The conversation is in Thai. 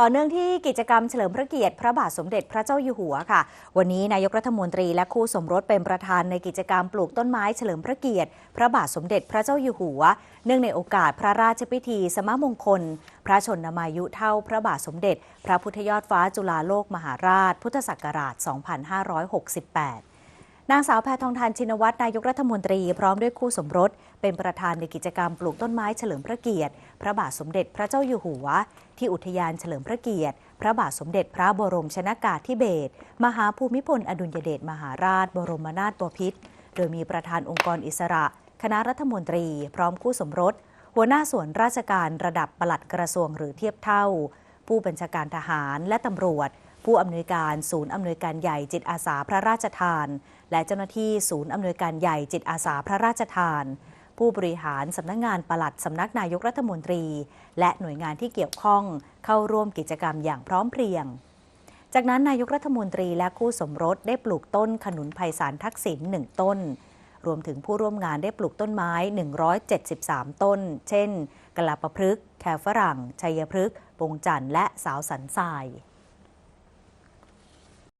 ต่อเนื่องที่กิจกรรมเฉลิมพระเกียรติพระบาทสมเด็จพระเจ้าอยู่หัวค่ะ วันนี้นายกรัฐมนตรีและคู่สมรสเป็นประธานในกิจกรรมปลูกต้นไม้เฉลิมพระเกียรติ พระบาทสมเด็จพระเจ้าอยู่หัว เนื่องในโอกาสพระราชพิธี สมมงคล พระชนมายุเท่าพระบาทสมเด็จ พระพุทธยอดฟ้าจุฬาโลกมหาราช พุทธศักราช 2568นางสาวแพทองทานชินวัตรนายกรัฐมนตรี พร้อมด้วยคู่สมรส เป็นประธานในกิจกรรมปลูกต้นไม้เฉลิมพระเกียรติ ระบาทสมเด็จพระเจ้าอยู่หัว ที่อุทยานเฉลิมพระเกียรติ พระบาทสมเด็จพระบรมชนากาธิเบศรมหาภูมิพลอดุลยเดชมหาราช บรมนาถบพิตรโดยมีประธานองค์กรอิสระ คณะรัฐมนตรี พร้อมคู่สมรส หัวหน้าส่วนราชการระดับปลัดกระทรวงหรือเทียบเท่า ผู้บัญชาการทหารและตำรวจ ผู้อำนวยการศูนย์อำนวยการใหญ่จิตอาสาพระราชทาน และเจ้าหน้าที่ศูนย์อำนวยการใหญ่จิตอาสาพระราชทาน ผู้บริหารสำนักงงานปลัดสำนักนายกรัฐมนตรี และหน่วยงานที่เกี่ยวข้องเข้าร่วมกิจกรรมอย่างพร้อมเพรียง จากนั้นนายกรัฐมนตรีและคู่สมรสได้ปลูกต้นขนุนไพศาลทักษิณหนึ่งต้น รวมถึงผู้ร่วมงานได้ปลูกต้นไม้ 173 ต้น เช่นกะลาปะพฤกษ์แคฝรั่ง ชัยพฤกษ์ปงจันทร์และสาวสันทราย